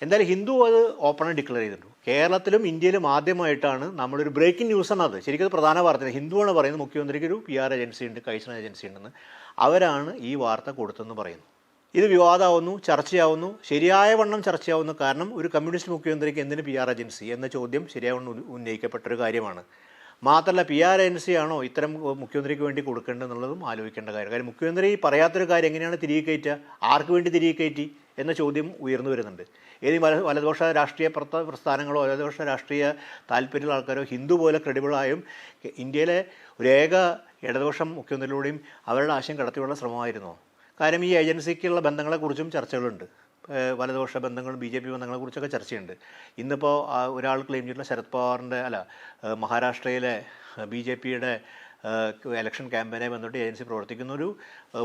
എന്തായാലും ഹിന്ദു അത് ഓപ്പണായി ഡിക്ലെയർ ചെയ്തിട്ടുണ്ട്. കേരളത്തിലും ഇന്ത്യയിലും ആദ്യമായിട്ടാണ് നമ്മളൊരു ബ്രേക്കിംഗ് ന്യൂസ് ആണ് അത്. ശരിക്കും പ്രധാന വാർത്ത ഹിന്ദുവാണ് പറയുന്നത്. മുഖ്യമന്ത്രിക്ക് ഒരു പി ആർ ഏജൻസി ഉണ്ട് കൈസൺ ഏജൻസി ഉണ്ടെന്ന്. അവരാണ് ഈ വാർത്ത കൊടുത്തെന്ന് പറയുന്നു. ഇത് വിവാദമാവുന്നു ചർച്ചയാവുന്നു. ശരിയായ വണ്ണം ചർച്ചയാവുന്നു കാരണം ഒരു കമ്മ്യൂണിസ്റ്റ് മുഖ്യമന്ത്രിക്ക് എന്തിന് പി ആർ ഏജൻസി എന്ന ചോദ്യം ശരിയായ വണ്ണം ഉന്നയിക്കപ്പെട്ട ഒരു കാര്യമാണ്. മാത്രമല്ല പി ആർ ആണോ ഇത്തരം മുഖ്യമന്ത്രിക്ക് വേണ്ടി കൊടുക്കേണ്ടതെന്നുള്ളതും ആലോചിക്കേണ്ട കാര്യം. കാര്യം മുഖ്യമന്ത്രി പറയാത്തൊരു കാര്യം എങ്ങനെയാണ് തിരികെ കയറ്റുക? ആർക്ക് വേണ്ടി തിരികെ കയറ്റി എന്ന ചോദ്യം ഉയർന്നു വരുന്നുണ്ട്. ഏത് വല വലതുപക്ഷ രാഷ്ട്രീയ പ്രസ്ഥാനങ്ങളോ വലതുപക്ഷ രാഷ്ട്രീയ താല്പര്യമുള്ള ആൾക്കാരോ ഹിന്ദു പോലെ ക്രെഡിബിളായും ഇന്ത്യയിലെ ഒരു ഏക ഇടതുപക്ഷം മുഖ്യമന്ത്രിയിലൂടെയും അവരുടെ ആശയം കടത്തിയുള്ള ശ്രമമായിരുന്നോ? കാര്യം ഈ ഏജൻസിക്കുള്ള ബന്ധങ്ങളെക്കുറിച്ചും ചർച്ചകളുണ്ട്. വലതുപക്ഷ ബന്ധങ്ങളും ബി ജെ പി ബന്ധങ്ങളെ കുറിച്ചൊക്കെ ചർച്ചയുണ്ട്. ഇന്നിപ്പോൾ ഒരാൾ ക്ലെയിം ചെയ്തിട്ടുള്ള ശരത് പവാറിന്റെ അല്ല മഹാരാഷ്ട്രയിലെ ബി ജെ പിയുടെ ഇലക്ഷൻ ക്യാമ്പയിനെ ബന്ധപ്പെട്ട് ഏജൻസി പ്രവർത്തിക്കുന്ന ഒരു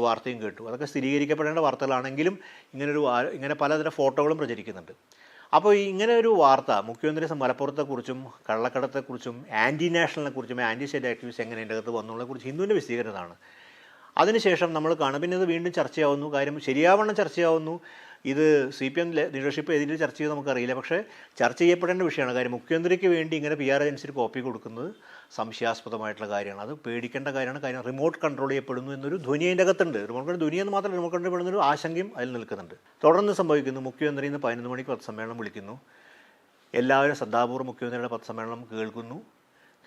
വാർത്തയും കേട്ടു. അതൊക്കെ സ്ഥിരീകരിക്കപ്പെടേണ്ട വാർത്തകളാണെങ്കിലും ഇങ്ങനൊരു ഇങ്ങനെ പലതരം ഫോട്ടോകളും പ്രചരിക്കുന്നുണ്ട്. അപ്പോൾ ഇങ്ങനെ ഒരു വാർത്ത മുഖ്യമന്ത്രി മലപ്പുറത്തെക്കുറിച്ചും കള്ളക്കടത്തെക്കുറിച്ചും ആന്റി നാഷണലിനെ കുറിച്ചും ആന്റി സ്റ്റേറ്റ് ആക്ടിവിസ്റ്റ് എങ്ങനെ ഇതിന്റെ അകത്ത് വന്നുള്ളതിനെക്കുറിച്ച് ഹിന്ദുവിന്റെ വിശദീകരണമാണ് അതിനുശേഷം നമ്മൾ കാണും. പിന്നെ ഇത് വീണ്ടും ചർച്ചയാവുന്നു. കാര്യം ശരിയാവണ്ണം ചർച്ചയാവുന്നു. ഇത് സി പി എം ലീഡർഷിപ്പ് ഏതിന്റെ ചർച്ച ചെയ്ത് നമുക്കറിയില്ല. പക്ഷേ ചർച്ച ചെയ്യപ്പെടേണ്ട വിഷയമാണ്. കാര്യം മുഖ്യമന്ത്രിക്ക് വേണ്ടി ഇങ്ങനെ പി ആർ ഏജൻസിയിൽ കോപ്പി കൊടുക്കുന്നത് സംശയാസ്പദമായിട്ടുള്ള കാര്യമാണ്. അത് പേടിക്കേണ്ട കാര്യമാണ്. കാര്യം റിമോട്ട് കൺട്രോൾ ചെയ്യപ്പെടുന്നു എന്നൊരു ധ്വനി അതിന്റെ അകത്തുണ്ട്. റിമോട്ട് കൺട്രോൾ ധ്വനി എന്ന് മാത്രമല്ല റിമോട്ട് കൺട്രോൾ ഒരു ആശങ്കയും അതിൽ നിൽക്കുന്നുണ്ട്. തുടർന്ന് സംഭവിക്കുന്നു. മുഖ്യമന്ത്രി ഇന്ന് പതിനൊന്ന് മണിക്ക് പത്ത് സമ്മേളനം വിളിക്കുന്നു. എല്ലാവരും ശ്രദ്ധാപൂർവം മുഖ്യമന്ത്രിയുടെ പത്ത് സമ്മേളനം കേൾക്കുന്നു.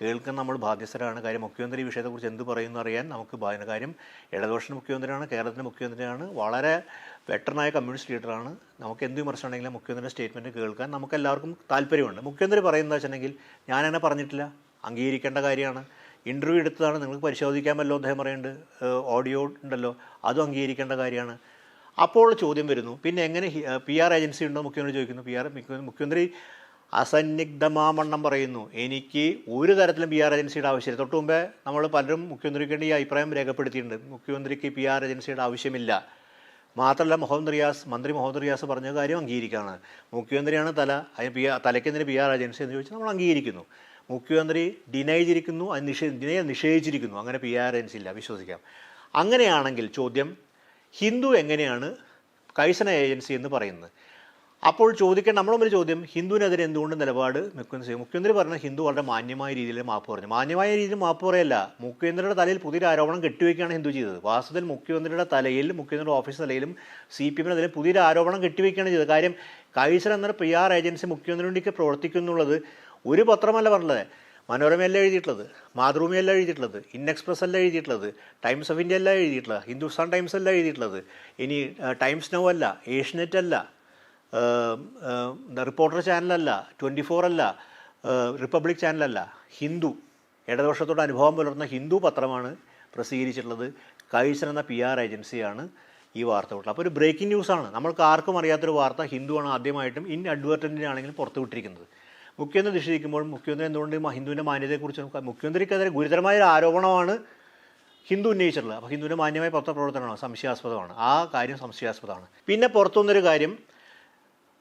കേൾക്കാൻ നമ്മൾ ബാധ്യസ്ഥരാണ്. കാര്യം മുഖ്യമന്ത്രി ഈ വിഷയത്തെക്കുറിച്ച് എന്ത് പറയുന്നു അറിയാൻ നമുക്ക് ബാധ്യത കാര്യം ഇടതുപക്ഷ മുഖ്യമന്ത്രിയാണ് കേരളത്തിന്റെ മുഖ്യമന്ത്രിയാണ്. വളരെ വെറ്ററനായ കമ്മ്യൂണിസ്റ്റ് ലീഡറാണ്. നമുക്ക് എന്ത് വിമർശനമാണെങ്കിലും മുഖ്യമന്ത്രിയുടെ സ്റ്റേറ്റ്മെന്റ് കേൾക്കാൻ നമുക്ക് എല്ലാവർക്കും താല്പര്യമുണ്ട്. മുഖ്യമന്ത്രി പറയുന്നത് വെച്ചിട്ടുണ്ടെങ്കിൽ ഞാനങ്ങനെ പറഞ്ഞിട്ടില്ല. അംഗീകരിക്കേണ്ട കാര്യമാണ്. ഇന്റർവ്യൂ എടുത്തതാണ്. നിങ്ങൾക്ക് പരിശോധിക്കാമല്ലോ അദ്ദേഹം പറയുന്നുണ്ട്. ഓഡിയോ ഉണ്ടല്ലോ. അതും അംഗീകരിക്കേണ്ട കാര്യമാണ്. അപ്പോൾ ചോദ്യം വരുന്നു. പിന്നെ എങ്ങനെ പി ആർ ഏജൻസി ഉണ്ടോ? മുഖ്യമന്ത്രി ചോദിക്കുന്നു. പി ആർ മുഖ്യമന്ത്രി അസന്നിഗ്ധമാവണ്ണം പറയുന്നു. എനിക്ക് ഒരു തരത്തിലും പി ആർ ഏജൻസിയുടെ ആവശ്യമില്ല. തൊട്ട് മുമ്പേ നമ്മൾ പലരും മുഖ്യമന്ത്രിക്ക് വേണ്ടി ഈ അഭിപ്രായം രേഖപ്പെടുത്തിയിട്ടുണ്ട്. മുഖ്യമന്ത്രിക്ക് പി ആർ ഏജൻസിയുടെ ആവശ്യമില്ല. മാത്രമല്ല മുഹമ്മദ് റിയാസ് മന്ത്രി മുഹമ്മദ് റിയാസ് പറഞ്ഞ കാര്യം അംഗീകരിക്കുകയാണ്. മുഖ്യമന്ത്രിയാണ് തല അതിന് പി ആർ തലയ്ക്കെന്തിന് പി ആർ ഏജൻസി എന്ന് ചോദിച്ചാൽ നമ്മൾ അംഗീകരിക്കുന്നു. മുഖ്യമന്ത്രി ഡിനൈ ചെയ്തിരിക്കുന്നു അത് നിഷേ ഡിനൈ നിഷേധിച്ചിരിക്കുന്നു. അങ്ങനെ പി ആർ ഏജൻസി ഇല്ല വിശ്വസിക്കാം. അങ്ങനെയാണെങ്കിൽ ചോദ്യം ഹിന്ദു എങ്ങനെയാണ് കൈസന ഏജൻസി എന്ന് പറയുന്നത്? അപ്പോൾ ചോദിക്കാൻ നമ്മുടെ ഒരു ചോദ്യം ഹിന്ദുവിനെതിരെ എന്തുകൊണ്ട് നിലപാട് മുഖ്യമന്ത്രി മുഖ്യമന്ത്രി പറഞ്ഞ ഹിന്ദു വളരെ മാന്യമായ രീതിയിൽ മാപ്പ് പറഞ്ഞു. മാന്യമായ രീതിയിൽ മാപ്പ് പറയല്ല. മുഖ്യമന്ത്രിയുടെ തലയിൽ പുതിയൊരു ആരോപണം കെട്ടിവെക്കുകയാണ് ഹിന്ദു ചെയ്തത്. വാസ്തവത്തിൽ മുഖ്യമന്ത്രിയുടെ തലയിൽ മുഖ്യമന്ത്രിയുടെ ഓഫീസ് തലയിലും സി പി എമ്മിന് തലയിൽ പുതിയൊരു ആരോപണം കെട്ടിവെക്കുകയാണ് ചെയ്തത്. കാര്യം കൈസർ എന്നൊരു പി ആർ ഏജൻസി മുഖ്യമന്ത്രി വേണ്ടിക്ക് പ്രവർത്തിക്കുന്നുള്ളത് ഒരു പത്രമല്ല പറഞ്ഞത്. മനോരമയല്ല എഴുതിയിട്ടുള്ളത് മാതൃഭൂമിയല്ല എഴുതിയിട്ടുള്ളത് ഇൻഎക്സ്പ്രസ് അല്ല എഴുതിയിട്ടുള്ളത് ടൈംസ് ഓഫ് ഇന്ത്യ അല്ല എഴുതിയിട്ടുള്ളത് ഹിന്ദുസ്ഥാൻ ടൈംസ് അല്ല എഴുതിയിട്ടുള്ളത്. ഇനി ടൈംസ് നോ അല്ല ഏഷ്യനെറ്റ് അല്ല റിപ്പോർട്ടർ ചാനലല്ല ട്വന്റി ഫോർ അല്ല റിപ്പബ്ലിക് ചാനലല്ല ഹിന്ദു ഇടതുപക്ഷത്തോട് അനുഭവം പുലർത്തുന്ന ഹിന്ദു പത്രമാണ് പ്രസിദ്ധീകരിച്ചിട്ടുള്ളത്. കൈസൻ എന്ന പി ആർ ഏജൻസിയാണ് ഈ വാർത്ത വിട്ടത് അപ്പോൾ ഒരു ബ്രേക്കിംഗ് ന്യൂസാണ് നമ്മൾക്ക് ആർക്കും അറിയാത്തൊരു വാർത്ത ഹിന്ദുവാണ് ആദ്യമായിട്ടും ഇൻ അഡ്വർട്ടന്റിനാണെങ്കിലും പുറത്തു വിട്ടിരിക്കുന്നത്. മുഖ്യമന്ത്രി നിഷേധിക്കുമ്പോൾ മുഖ്യമന്ത്രി എന്തുകൊണ്ട് ഹിന്ദുവിന്റെ മാന്യതയെക്കുറിച്ച് നമുക്ക് മുഖ്യമന്ത്രിക്കെതിരെ ഗുരുതരമായ ഒരു ആരോപണമാണ് ഹിന്ദു ഉന്നയിച്ചിട്ടുള്ളത്. അപ്പോൾ ഹിന്ദുവിന്റെ മാന്യമായ പത്രപ്രവർത്തനമാണ്? സംശയാസ്പദമാണ്. ആ കാര്യം സംശയാസ്പദമാണ്. പിന്നെ പുറത്തു വന്നൊരു കാര്യം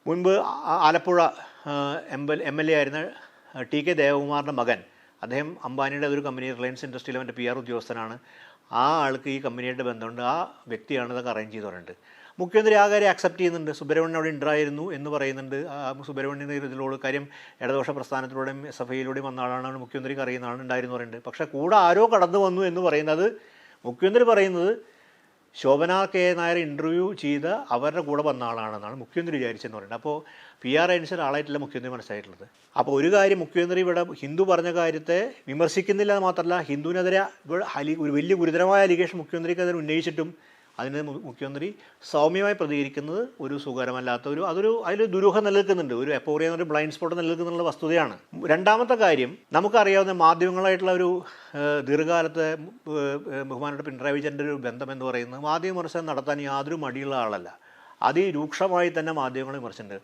മുൻപ് Alappuzha M L M L A ആയിരുന്ന ടി കെ ദേവകുമാറിന്റെ മകൻ. അദ്ദേഹം അംബാനിയുടെ ഒരു കമ്പനി റിലയൻസ് ഇൻഡസ്ട്രിയിൽ അവന്റെ പി ആർ ഉദ്യോഗസ്ഥനാണ്. ആ ആൾക്ക് ഈ കമ്പനിയായിട്ട് ബന്ധമുണ്ട്. ആ വ്യക്തിയാണ് ഇതൊക്കെ അറേഞ്ച് ചെയ്ത് മുഖ്യമന്ത്രി ആ കാര്യം അക്സെപ്റ്റ് ചെയ്യുന്നുണ്ട്. സുബ്രഹ്മണ്യൻ അവിടെ ഉണ്ടായിരുന്നു എന്ന് പറയുന്നുണ്ട്. സുബ്രഹ്മണ്യൻ ഇതിലോട് കാര്യം ഇടദോഷ പ്രസ്ഥാനത്തിലൂടെയും എസ് എഫ് ഐയിലൂടെയും വന്ന ആളാണ് മുഖ്യമന്ത്രിക്ക് അറിയുന്ന ആളുണ്ടായിരുന്നു പറയുന്നുണ്ട്. പക്ഷേ കൂടെ ആരോ കടന്നു വന്നു എന്ന് പറയുന്നത് മുഖ്യമന്ത്രി പറയുന്നത് ശോഭന കെ. നായർ ഇന്റർവ്യൂ ചെയ്ത് അവരുടെ കൂടെ വന്ന ആളാണെന്നാണ് മുഖ്യമന്ത്രി വിചാരിച്ചെന്ന് പറയുന്നത്. അപ്പോൾ പി. ആർ. അനുസരിച്ച് ആളായിട്ടില്ല മുഖ്യമന്ത്രി മനസ്സിലായിട്ടുള്ളത്. അപ്പോൾ ഒരു കാര്യം മുഖ്യമന്ത്രി ഇവിടെ ഹിന്ദു പറഞ്ഞ കാര്യത്തെ വിമർശിക്കുന്നില്ല മാത്രമല്ല ഹിന്ദുവിനെതിരെ ഒരു വലിയ ഗുരുതരമായ അലിഗേഷൻ മുഖ്യമന്ത്രിക്കെതിരെ ഉന്നയിച്ചിട്ടും അതിന് മുഖ്യമന്ത്രി സൗമ്യമായി പ്രതികരിക്കുന്നത് ഒരു സുഖകരമല്ലാത്ത ഒരു അതൊരു അതിലൊരു ദുരൂഹം നിലനിൽക്കുന്നുണ്ട്. ഒരു എപ്പോറിയ ഒരു ബ്ലൈൻഡ് സ്പോട്ട് നിലനിൽക്കുന്നുള്ള വസ്തുതയാണ്. രണ്ടാമത്തെ കാര്യം നമുക്കറിയാവുന്ന മാധ്യമങ്ങളായിട്ടുള്ള ഒരു ദീർഘകാലത്തെ ബഹുമാനപ്പെട്ട പിണറായി വിജയന്റെ ഒരു ബന്ധം എന്ന് പറയുന്നത് മാധ്യമ വിമർശനം നടത്താൻ യാതൊരു മടിയുള്ള ആളല്ല. അതിരൂക്ഷമായി തന്നെ മാധ്യമങ്ങൾ വിമർശിച്ചിട്ടുണ്ട്.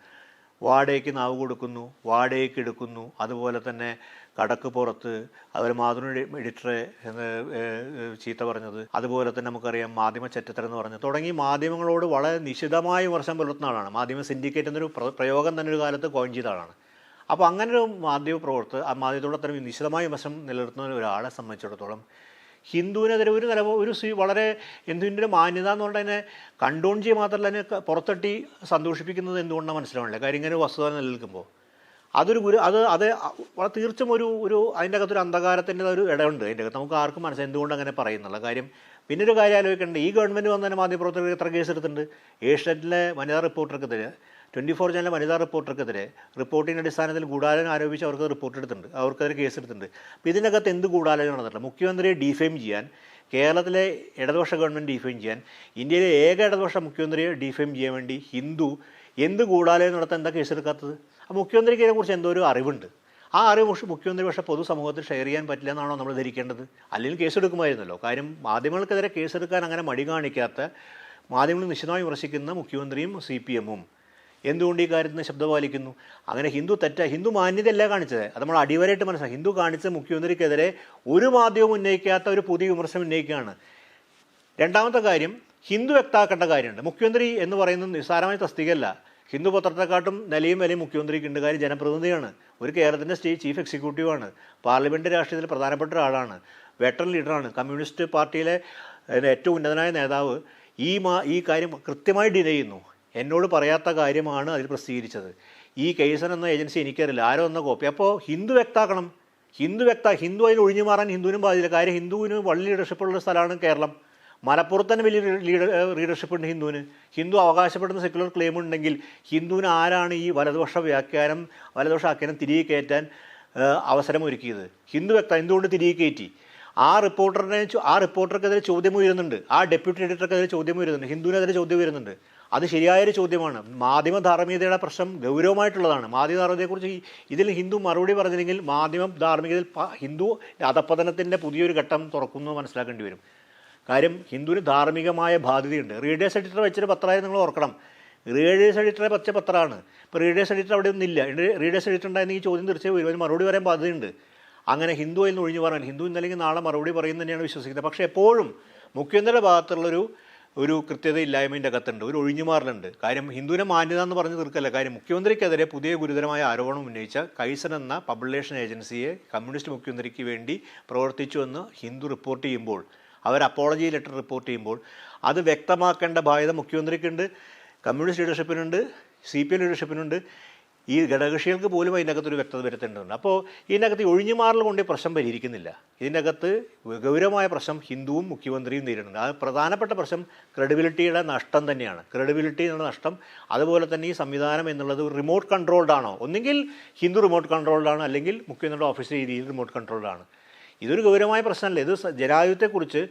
വാടകയ്ക്ക് നാവ് കൊടുക്കുന്നു വാടകയ്ക്ക് എടുക്കുന്നു അതുപോലെ തന്നെ കടക്ക് പുറത്ത് അവർ മാതൃ എഡിറ്ററെ എന്ന് ചീത്ത പറഞ്ഞത്. അതുപോലെ തന്നെ നമുക്കറിയാം മാധ്യമ ചറ്റത്തരം എന്ന് പറഞ്ഞത്. തുടങ്ങി മാധ്യമങ്ങളോട് വളരെ നിശിതമായ വർഷം പുലർത്തുന്ന ആളാണ്. മാധ്യമ സിൻഡിക്കേറ്റ് എന്നൊരു പ്ര- പ്രയോഗം തന്നെ ഒരു കാലത്ത് കോയിൻ ചെയ്ത ആളാണ്. അപ്പോൾ അങ്ങനെ ഒരു മാധ്യമ പ്രവർത്തകർ ആ മാധ്യമത്തോടെ അത്തരം നിശിതമായ വിമർശനം നിലനിർത്തുന്ന ഒരാളെ സംബന്ധിച്ചിടത്തോളം ഹിന്ദുവിനെതിരെ ഒരു നില ഒരു വളരെ ഹിന്ദുവിന്റെ മാന്യത എന്ന് പറഞ്ഞാൽ കണ്ടോൺ ചെയ്യുക മാത്രമല്ല അതിനെ പുറത്തട്ടി സന്തോഷിപ്പിക്കുന്നത് എന്തുകൊണ്ടാണ് മനസ്സിലാവണില്ല. കാര്യം ഇങ്ങനെ വസ്തുത നിലനിൽക്കുമ്പോൾ അതൊരു ഗുരു അത് അത് തീർച്ചയായും ഒരു ഒരു അതിന്റെ അകത്തൊരു അന്ധകാരത്തിന്റെ ഒരു ഇടമുണ്ട് അതിന്റെ അകത്ത് നമുക്ക് ആർക്കും മനസ്സിലായി എന്തുകൊണ്ട് അങ്ങനെ പറയുന്നുള്ള കാര്യം. പിന്നെ ഒരു കാര്യം ആലോചിക്കേണ്ടത് ഈ ഗവൺമെന്റ് വന്നതിന് മാധ്യമപ്രവർത്തകർ എത്ര കേസ് എടുത്തിട്ടുണ്ട്. വനിതാ റിപ്പോർട്ടർക്കെതിരെ ട്വന്റി ഫോർ ചാനൽ വനിതാ റിപ്പോർട്ടർക്കെതിരെ റിപ്പോർട്ടിന്റെ അടിസ്ഥാനത്തിൽ ഗൂഢാലോചന ആരോപിച്ച് അവർക്ക് റിപ്പോർട്ട് എടുത്തിട്ടുണ്ട്. അവർക്കെതിരെ കേസ് എടുത്തിട്ടുണ്ട്. അപ്പോൾ ഇതിനകത്ത് എന്ത് ഗൂഢാലോചന നടന്നിട്ടില്ല മുഖ്യമന്ത്രിയെ ഡിഫെയിം ചെയ്യാൻ കേരളത്തിലെ ഇടതുപക്ഷ ഗവൺമെന്റ് ഡിഫെയിം ചെയ്യാൻ ഇന്ത്യയിലെ ഏക ഇടതുപക്ഷ മുഖ്യമന്ത്രിയെ ഡിഫെയിം ചെയ്യാൻ വേണ്ടി ഹിന്ദു എന്ത് കൂടാലയം നടത്താൻ എന്താ കേസെടുക്കാത്തത് ആ മുഖ്യമന്ത്രിക്ക് ഇതിനെക്കുറിച്ച് എന്തോ ഒരു അറിവുണ്ട്. ആ അറിവ് പക്ഷേ മുഖ്യമന്ത്രി പക്ഷേ പൊതുസമൂഹത്തിൽ ഷെയർ ചെയ്യാൻ പറ്റില്ല എന്നാണോ നമ്മൾ ധരിക്കേണ്ടത്? അല്ലെങ്കിൽ കേസെടുക്കുമായിരുന്നല്ലോ കാര്യം മാധ്യമങ്ങൾക്കെതിരെ കേസെടുക്കാൻ അങ്ങനെ മടി കാണിക്കാത്ത മാധ്യമങ്ങൾ നിശ്ചിതമായി വിമർശിക്കുന്ന മുഖ്യമന്ത്രിയും സി പി എമ്മും എന്തുകൊണ്ട് ഈ കാര്യത്തിന് ശബ്ദം പാലിക്കുന്നു? അങ്ങനെ ഹിന്ദു തെറ്റ ഹിന്ദു മാന്യതയല്ല കാണിച്ചത്. അത് നമ്മൾ അടിവരായിട്ട് മനസ്സിലാക്കി. ഹിന്ദു കാണിച്ച മുഖ്യമന്ത്രിക്കെതിരെ ഒരു മാധ്യമവും ഉന്നയിക്കാത്ത ഒരു പുതിയ വിമർശനം ഉന്നയിക്കുകയാണ്. രണ്ടാമത്തെ കാര്യം ഹിന്ദു വ്യക്താക്കേണ്ട കാര്യമുണ്ട്. മുഖ്യമന്ത്രി എന്ന് പറയുന്നത് നിസ്സാരമായ തസ്തികയല്ല. ഹിന്ദു പത്രത്തെക്കാട്ടും നിലയും വലിയ മുഖ്യമന്ത്രി ഉണ്ട്. കാര്യം ജനപ്രതിനിധിയാണ്. ഒരു കേരളത്തിന്റെ സ്റ്റേറ്റ് ചീഫ് എക്സിക്യൂട്ടീവാണ് പാർലമെന്റ് രാഷ്ട്രീയത്തിൽ പ്രധാനപ്പെട്ട ഒരാളാണ്. വെറ്റർ ലീഡറാണ്. കമ്മ്യൂണിസ്റ്റ് പാർട്ടിയിലെ ഏറ്റവും ഉന്നതനായ നേതാവ് ഈ മാ ഈ കാര്യം കൃത്യമായി ഡിനൈ ചെയ്യുന്നു. എന്നോട് പറയാത്ത കാര്യമാണ് അതിൽ പ്രസിദ്ധീകരിച്ചത്. ഈ കേസൻ എന്ന ഏജൻസി എനിക്കറിയില്ല. ആരോ എന്ന കോപ്പി. അപ്പോൾ ഹിന്ദു വ്യക്താക്കണം. ഹിന്ദു വ്യക്ത ഹിന്ദു അതിൽ ഒഴിഞ്ഞു മാറാൻ ഹിന്ദുവിനും പാടില്ല കാര്യം ഹിന്ദുവിന് വള്ളി ലീഡർഷിപ്പുള്ള സ്ഥലമാണ് കേരളം. മലപ്പുറത്ത് തന്നെ വലിയ ലീഡർ ലീഡർഷിപ്പ് ഉണ്ട് ഹിന്ദുവിന്. ഹിന്ദു അവകാശപ്പെടുന്ന സെക്യുലർ ക്ലെയിം ഉണ്ടെങ്കിൽ ഹിന്ദുവിന് ആരാണ് ഈ വലതുപക്ഷ വ്യാഖ്യാനം വലതുപക്ഷ ആഖ്യാനം തിരികെ കയറ്റാൻ അവസരം ഒരുക്കിയത് ഹിന്ദു വ്യക്ത എന്തുകൊണ്ട് തിരികെ കയറ്റി? ആ റിപ്പോർട്ടറിനെ ആ റിപ്പോർട്ടർക്കെതിരെ ചോദ്യം ഉയരുന്നുണ്ട്. ആ ഡെപ്യൂട്ടി എഡിറ്റർക്കെതിരെ ചോദ്യം ഉയരുന്നുണ്ട്. ഹിന്ദുവിനെതിരെ ചോദ്യം ഉയരുന്നുണ്ട്. അത് ശരിയായൊരു ചോദ്യമാണ്. മാധ്യമ ധാർമ്മികതയുടെ പ്രശ്നം ഗൗരവമായിട്ടുള്ളതാണ്. മാധ്യമ ധാർമ്മികതയെക്കുറിച്ച് ഇതിൽ ഹിന്ദു മറുപടി പറഞ്ഞില്ലെങ്കിൽ മാധ്യമ ധാർമ്മികതയിൽ ഹിന്ദു അധപ്പതനത്തിന്റെ പുതിയൊരു ഘട്ടം തുറക്കുന്നു മനസ്സിലാക്കേണ്ടി വരും. കാര്യം ഹിന്ദുവിന് ധാർമ്മികമായ ബാധ്യതയുണ്ട്. റീഡേഴ്സ് എഡിറ്റർ വെച്ചൊരു പത്രമായി നിങ്ങൾ ഓർക്കണം. റീഡേഴ്സ് എഡിറ്ററെ പച്ച പത്രമാണ്. ഇപ്പോൾ റീഡേഴ്സ് എഡിറ്റർ അവിടെ ഒന്നുമില്ല റീഡേഴ്സ് എഡിറ്റർ ഉണ്ടായിരുന്ന ഈ ചോദ്യം തീർച്ചയായും വരും. അതിന് മറുപടി പറയാൻ ബാധ്യതയുണ്ട്. അങ്ങനെ ഹിന്ദു എന്ന് ഒഴിഞ്ഞു പറയാൻ ഹിന്ദു ഇന്നല്ലെങ്കിൽ നാളെ മറുപടി പറയും തന്നെയാണ് വിശ്വസിക്കുന്നത്. പക്ഷേ എപ്പോഴും മുഖ്യമന്ത്രിയുടെ ഭാഗത്തുള്ളൊരു ഒരു കൃത്യത ഇല്ലായ്മയുടെ അകത്തുണ്ട്. ഒരു ഒഴിഞ്ഞുമാറലുണ്ട് കാര്യം ഹിന്ദുവിനെ മാന്യത എന്ന് പറഞ്ഞ് തീർക്കല്ല. കാര്യം മുഖ്യമന്ത്രിക്കെതിരെ പുതിയ ഗുരുതരമായ ആരോപണം ഉന്നയിച്ച കൈസൻ എന്ന പബ്ലിക്കേഷൻ ഏജൻസിയെ കമ്മ്യൂണിസ്റ്റ് മുഖ്യമന്ത്രിക്ക് വേണ്ടി പ്രവർത്തിച്ചു എന്ന് ഹിന്ദു റിപ്പോർട്ട് ചെയ്യുമ്പോൾ അവർ അപ്പോളജി ലെറ്റർ റിപ്പോർട്ട് ചെയ്യുമ്പോൾ അത് വ്യക്തമാക്കേണ്ട ബാധ്യത മുഖ്യമന്ത്രിക്കുണ്ട് കമ്മ്യൂണിസ്റ്റ് ലീഡർഷിപ്പിനുണ്ട് സി പി എം ലീഡർഷിപ്പിനുണ്ട് ഈ ഘടകകക്ഷികൾക്ക് പോലും അതിനകത്തൊരു വ്യക്തത വരുത്തേണ്ടതുണ്ട്. അപ്പോൾ ഇതിനകത്ത് ഒഴിഞ്ഞു മാറൽ കൊണ്ട് പ്രശ്നം പരിഹരിക്കുന്നില്ല. ഇതിനകത്ത് ഗൗരവമായ പ്രശ്നം ഹിന്ദുവും മുഖ്യമന്ത്രിയും നേരിടുന്നുണ്ട്. അത് പ്രധാനപ്പെട്ട പ്രശ്നം ക്രെഡിബിലിറ്റിയുടെ നഷ്ടം തന്നെയാണ്. ക്രെഡിബിലിറ്റി എന്നുള്ള നഷ്ടം അതുപോലെ തന്നെ ഈ സംവിധാനം എന്നുള്ളത് റിമോട്ട് കൺട്രോൾഡ് ആണോ? ഒന്നെങ്കിൽ ഹിന്ദു റിമോട്ട് കൺട്രോൾഡ് ആണ് അല്ലെങ്കിൽ മുഖ്യമന്ത്രിയുടെ ഓഫീസ് രീതിയിൽ റിമോട്ട് കൺട്രോൾഡ് ആണ്. ഇതൊരു ഗൗരവമായ പ്രശ്നമല്ലേ. ഇത് ജലായുധത്തെക്കുറിച്ച്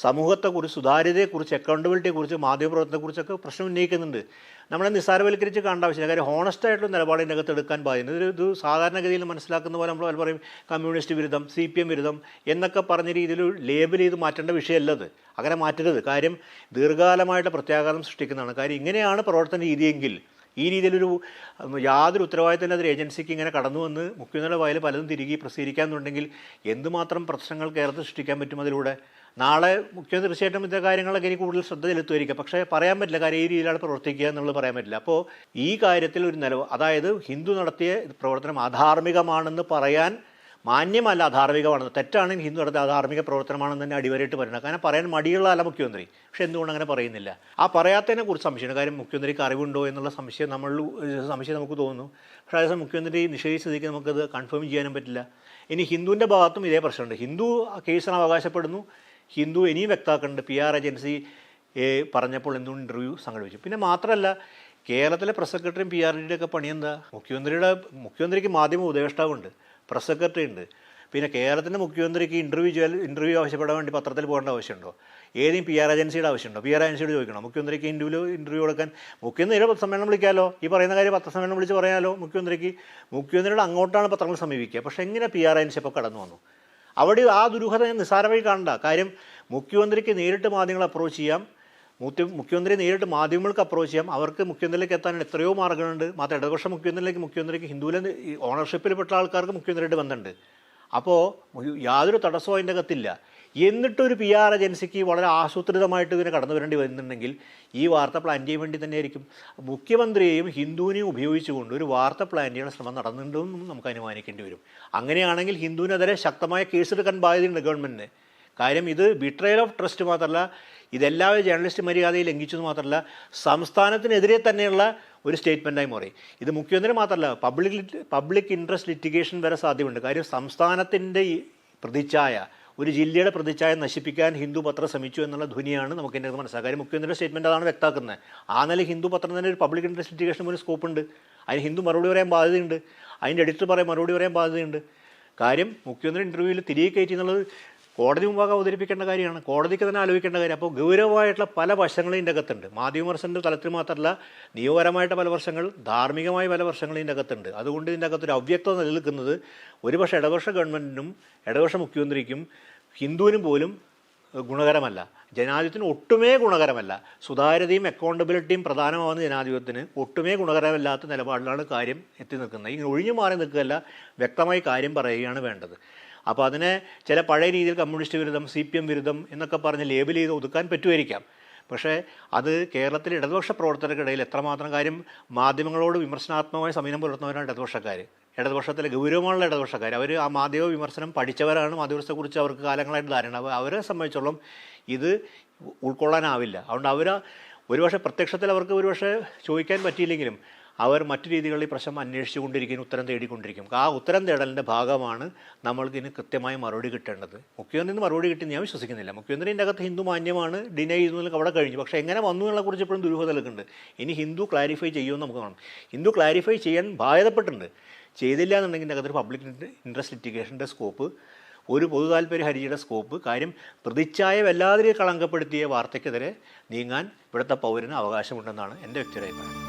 സമൂഹത്തെക്കുറിച്ച് സുതാര്യതയെക്കുറിച്ച് അക്കൗണ്ടബിലിറ്റിയെക്കുറിച്ച് മാധ്യമപ്രവർത്തനത്തെക്കുറിച്ചൊക്കെ പ്രശ്നം ഉന്നയിക്കുന്നുണ്ട്. നമ്മളെ നിസ്സാരവൽക്കരിച്ച് കാണേണ്ട ആവശ്യമില്ല. കാര്യം ഹോണസ്റ്റ് ആയിട്ടുള്ള നിലപാടിന്റെ അകത്ത് എടുക്കാൻ പാടില്ല. ഇതൊരു ഇത് സാധാരണഗതിയിൽ മനസ്സിലാക്കുന്ന പോലെ നമ്മൾ പല പറയും കമ്മ്യൂണിസ്റ്റ് വിരുദ്ധം സി പി എം വിരുദ്ധം എന്നൊക്കെ പറഞ്ഞ രീതിയിൽ ലേബൽ ചെയ്ത് മാറ്റേണ്ട വിഷയമല്ല അത്. അങ്ങനെ മാറ്റരുത്. കാര്യം ദീർഘകാലമായിട്ട് പ്രത്യാഘാതം സൃഷ്ടിക്കുന്നതാണ്. കാര്യം ഇങ്ങനെയാണ് പ്രവർത്തന രീതിയെങ്കിൽ ഈ രീതിയിലൊരു യാതൊരു ഉത്തരവാദിത്തമില്ലാത്ത ഏജൻസിക്ക് ഇങ്ങനെ കടന്നു വന്ന് മുഖ്യമന്ത്രിയുടെ വയൽ പലതും തിരികെ പ്രസിദ്ധീകരിക്കാന്നുണ്ടെങ്കിൽ എന്തുമാത്രം പ്രശ്നങ്ങൾ കേരളത്തിൽ സൃഷ്ടിക്കാൻ പറ്റും അതിലൂടെ? നാളെ മുഖ്യമന്ത്രി തീർച്ചയായിട്ടും ഇത്തരം കാര്യങ്ങളൊക്കെ ഇനി കൂടുതൽ ശ്രദ്ധ ചെലുത്തുമായിരിക്കും. പക്ഷേ പറയാൻ പറ്റില്ല കാര്യം ഈ രീതിയിലാണ് പ്രവർത്തിക്കുക എന്നുള്ളത് പറയാൻ പറ്റില്ല. അപ്പോൾ ഈ കാര്യത്തിൽ ഒരു നിലവ് അതായത് ഹിന്ദു നടത്തിയ പ്രവർത്തനം അധാർമികമാണെന്ന് പറയാൻ മാന്യമല്ല അധാർമികമാണെന്ന് തെറ്റാണെങ്കിൽ ഹിന്ദു നടത്തിയ അധാർമിക പ്രവർത്തനമാണെന്ന് തന്നെ അടിവരായിട്ട് പറയുന്നത് കാരണം പറയാൻ മടിയുള്ള മടിയുള്ളതല്ല മുഖ്യമന്ത്രി. പക്ഷെ എന്തുകൊണ്ട് അങ്ങനെ പറയുന്നില്ല? ആ പറയാത്തതിനെ കുറിച്ച് സംശയമാണ് കാര്യം മുഖ്യമന്ത്രിക്ക് അറിവുണ്ടോ എന്നുള്ള സംശയം നമ്മൾ സംശയം നമുക്ക് തോന്നുന്നു. പക്ഷേ അതേസമയം മുഖ്യമന്ത്രി നിഷേധിച്ച സ്ഥിതിക്ക് നമുക്കത് കൺഫേം ചെയ്യാനും പറ്റില്ല. ഇനി ഹിന്ദുവിന്റെ ഭാഗത്തും ഇതേ പ്രശ്നമുണ്ട്. ഹിന്ദു കേസിന് അവകാശപ്പെടുന്നു. ഹിന്ദു ഇനിയും വ്യക്തമാക്കുന്നുണ്ട്. പി ആർ ഏജൻസി പറഞ്ഞപ്പോൾ എന്തുകൊണ്ട് ഇന്റർവ്യൂ സംഘടിപ്പിച്ചു. പിന്നെ മാത്രമല്ല കേരളത്തിലെ പ്രസ് സെക്രട്ടറിയും പി ആർ ഡിയുടെ ഒക്കെ പണി എന്താ? മുഖ്യമന്ത്രിയുടെ മുഖ്യമന്ത്രിക്ക് മാധ്യമ ഉപദേഷ്ടാവുണ്ട് പ്രസ് സെക്രട്ടറി ഉണ്ട്. പിന്നെ കേരളത്തിന്റെ മുഖ്യമന്ത്രിക്ക് ഇന്റർവ്യൂ ചെയ്യാൻ ഇന്റർവ്യൂ ആവശ്യപ്പെടാൻ വേണ്ടി പത്രത്തിൽ പോകേണ്ട ആവശ്യമുണ്ടോ? ഏതെങ്കിലും പി ആർ ഏജൻസിയുടെ ആവശ്യമുണ്ടോ? പി ആർ ഏജൻസിയോട് ചോദിക്കണം? മുഖ്യമന്ത്രിക്ക് ഇന്റർവ്യൂ ഇന്റർവ്യൂ കൊടുക്കാൻ മുഖ്യമന്ത്രിയുടെ പത്രസമ്മേളനം വിളിക്കാമല്ലോ ഈ പറയുന്ന കാര്യം പത്രസമ്മേളനം വിളിച്ച് പറയാമല്ലോ മുഖ്യമന്ത്രിക്ക്? മുഖ്യമന്ത്രിയുടെ അങ്ങോട്ടാണ് പത്രങ്ങൾ സമീപിക്കുക. പക്ഷേ എങ്ങനെ പി ആർ ഏജൻസി ഇപ്പോൾ കടന്നു വന്നു? അവിടെ ആ ദുരൂഹത ഞാൻ നിസ്സാരമായി കാണണ്ട. കാര്യം മുഖ്യമന്ത്രിക്ക് നേരിട്ട് മാധ്യമങ്ങൾ അപ്രോച്ച് ചെയ്യാം. മുഖ്യ മുഖ്യമന്ത്രി നേരിട്ട് മാധ്യമങ്ങൾക്ക് അപ്രോച്ച് ചെയ്യാം. അവർക്ക് മുഖ്യമന്ത്രിയിലേക്ക് എത്താൻ എത്രയോ മാർഗമുണ്ട് മാത്രം ഇടതുപക്ഷ മുഖ്യമന്ത്രിയിലേക്ക് മുഖ്യമന്ത്രിക്ക് ഹിന്ദുവിലെ ഓണർഷിപ്പിൽപ്പെട്ട ആൾക്കാർക്ക് മുഖ്യമന്ത്രിയുടെ ബന്ധമുണ്ട്. അപ്പോൾ യാതൊരു തടസ്സവും അതിന്റെ അകത്തില്ല. എന്നിട്ടൊരു പി ആർ ഏജൻസിക്ക് വളരെ ആസൂത്രിതമായിട്ട് ഇതിനെ കടന്നു വരേണ്ടി വരുന്നുണ്ടെങ്കിൽ ഈ വാർത്ത പ്ലാൻ ചെയ്യാൻ വേണ്ടി തന്നെയായിരിക്കും. മുഖ്യമന്ത്രിയെയും ഹിന്ദുവിനെയും ഉപയോഗിച്ചുകൊണ്ട് ഒരു വാർത്ത പ്ലാൻ ചെയ്യാൻ ശ്രമം നടന്നിട്ടുണ്ടെന്നും നമുക്ക് അനുമാനിക്കേണ്ടി വരും. അങ്ങനെയാണെങ്കിൽ ഹിന്ദുവിനെതിരെ ശക്തമായ കേസെടുക്കാൻ ബാധ്യതയുണ്ട് ഗവൺമെന്റിന് കാര്യം ഇത് ബിട്രയൽ ഓഫ് ട്രസ്റ്റ് മാത്രമല്ല ഇതെല്ലാവരും ജേർണലിസ്റ്റ് മര്യാദയിൽ ലംഘിച്ചത് മാത്രമല്ല സംസ്ഥാനത്തിനെതിരെ തന്നെയുള്ള ഒരു സ്റ്റേറ്റ്മെന്റായി മാറി. ഇത് മുഖ്യമന്ത്രി മാത്രമല്ല പബ്ലിക് പബ്ലിക് ഇൻട്രസ്റ്റ് ലിറ്റിഗേഷൻ വരെ സാധ്യമുണ്ട് കാര്യം സംസ്ഥാനത്തിന്റെ പ്രതിച്ഛായ ഒരു ജില്ലയുടെ പ്രതിച്ഛായ നശിപ്പിക്കാൻ ഹിന്ദു പത്രം ശ്രമിച്ചു എന്നുള്ള ധ്വനിയാണ് നമുക്ക് എന്റെ മനസ്സിലാക്കുക കാര്യം മുഖ്യമന്ത്രിയുടെ സ്റ്റേറ്റ്മെന്റ് അതാണ് വ്യക്തമാക്കുന്നത്. ആ നില ഹിന്ദു പത്രം തന്നെ ഒരു പബ്ലിക് ഇൻട്രസ്റ്റ് ലിറ്റിഗേഷൻ ഒരു സ്കോപ്പ് ഉണ്ട്. അതിന് ഹിന്ദു മറുപടി പറയാൻ ബാധ്യതയുണ്ട്. അതിന്റെ എഡിറ്റർ പറയാൻ മറുപടി പറയാൻ ബാധ്യതയുണ്ട്. കാര്യം മുഖ്യമന്ത്രി ഇന്റർവ്യൂവിൽ തിരികെ കയറ്റി എന്നുള്ളത് കോടതി മുമ്പാകെ അവതരിപ്പിക്കേണ്ട കാര്യമാണ്. കോടതിക്ക് തന്നെ ആലോചിക്കേണ്ട കാര്യം. അപ്പോൾ ഗൗരവമായിട്ടുള്ള പല വശങ്ങളും ഇതിന്റെ അകത്തുണ്ട്. മാധ്യമവർഷന്റെ തലത്തിൽ മാത്രമല്ല നിയമപരമായിട്ട് പല വർഷങ്ങൾ ധാർമ്മികമായ പല വർഷങ്ങളും ഇതിന്റെ അകത്തുണ്ട്. അതുകൊണ്ട് ഇതിന്റെ അകത്തൊരു അവ്യക്തത നിലനിൽക്കുന്നത് ഒരുപക്ഷെ ഇടതുപക്ഷ ഗവൺമെന്റിനും ഇടതുപക്ഷ മുഖ്യമന്ത്രിക്കും ഹിന്ദുവിനും പോലും ഗുണകരമല്ല. ജനാധിപത്യത്തിന് ഒട്ടുമേ ഗുണകരമല്ല. സുതാര്യതയും അക്കൗണ്ടബിലിറ്റിയും പ്രധാനമാവുന്ന ജനാധിപത്യത്തിന് ഒട്ടുമേ ഗുണകരമല്ലാത്ത നിലപാടിലാണ് കാര്യം എത്തി നിൽക്കുന്നത്. ഇങ്ങനെ ഒഴിഞ്ഞു മാറി നിൽക്കുകയല്ല വ്യക്തമായി കാര്യം പറയുകയാണ് വേണ്ടത്. അപ്പോൾ അതിനെ ചില പഴയ രീതിയിൽ കമ്മ്യൂണിസ്റ്റ് വിരുദ്ധം സി പി എം വിരുദ്ധം എന്നൊക്കെ പറഞ്ഞ് ലേബിൾ ചെയ്ത് ഒതുക്കാൻ പറ്റുമായിരിക്കാം. പക്ഷേ അത് കേരളത്തിലെ ഇടതുപക്ഷ പ്രവർത്തകർക്കിടയിൽ എത്രമാത്രം കാര്യം മാധ്യമങ്ങളോട് വിമർശനാത്മകമായ സമീനം പുലർത്തുന്നവരാണ് ഇടതുപക്ഷക്കാർ ഇടതുപക്ഷത്തിലെ ഗൗരവമുള്ള ഇടതുപക്ഷക്കാർ അവർ ആ മാധ്യമ വിമർശനം പഠിച്ചവരാണ് മാധ്യമത്തെക്കുറിച്ച് അവർക്ക് കാലങ്ങളായിട്ട് ധാരണ. അവരെ സംബന്ധിച്ചോളം ഇത് ഉൾക്കൊള്ളാനാവില്ല. അതുകൊണ്ട് അവർ ഒരുപക്ഷെ പ്രത്യക്ഷത്തിൽ അവർക്ക് ഒരുപക്ഷെ ചോദിക്കാൻ പറ്റിയില്ലെങ്കിലും അവർ മറ്റു രീതികളിൽ പ്രശ്നം അന്വേഷിച്ചുകൊണ്ടിരിക്കുന്നു ഉത്തരം തേടിക്കൊണ്ടിരിക്കും. ആ ഉത്തരം തേടലിന്റെ ഭാഗമാണ് നമ്മൾക്ക് ഇനി കൃത്യമായ മറുപടി കിട്ടേണ്ടത്. മുഖ്യമന്ത്രി നിന്ന് മറുപടി കിട്ടി ഞാൻ വിശ്വസിക്കുന്നില്ല. മുഖ്യമന്ത്രിന്റെ അകത്ത് ഹിന്ദു മാന്യമാണ് ഡിനൈ ചെയ്യുന്നതിൽ അവിടെ കഴിഞ്ഞു. പക്ഷേ എങ്ങനെ വന്നു എന്നുള്ള കുറിച്ച് ഇപ്പോഴും ദുരൂഹത നിൽക്കുന്നുണ്ട്. ഇനി ഹിന്ദു ക്ലാരിഫൈ ചെയ്യുമെന്ന് നമുക്ക് കാണാം. ഹിന്ദു ക്ലാരിഫൈ ചെയ്യാൻ ബാധ്യതപ്പെട്ടിട്ടുണ്ട്. ചെയ്തില്ല എന്നുണ്ടെങ്കിൽ അകത്ത് പബ്ലിക് ഇൻട്രസ്റ്റ് ലിറ്റിഗേഷന്റെ സ്കോപ്പ് ഒരു പൊതു താല്പര്യ ഹരിജിയുടെ സ്കോപ്പ് കാര്യം പ്രതിച്ഛായ വല്ലാതെ കളങ്കപ്പെടുത്തിയ വാർത്തയ്ക്കെതിരെ നീങ്ങാൻ ഇവിടുത്തെ പൗരന് അവകാശമുണ്ടെന്നാണ് എന്റെ വ്യക്തിയുടെ അഭിപ്രായം.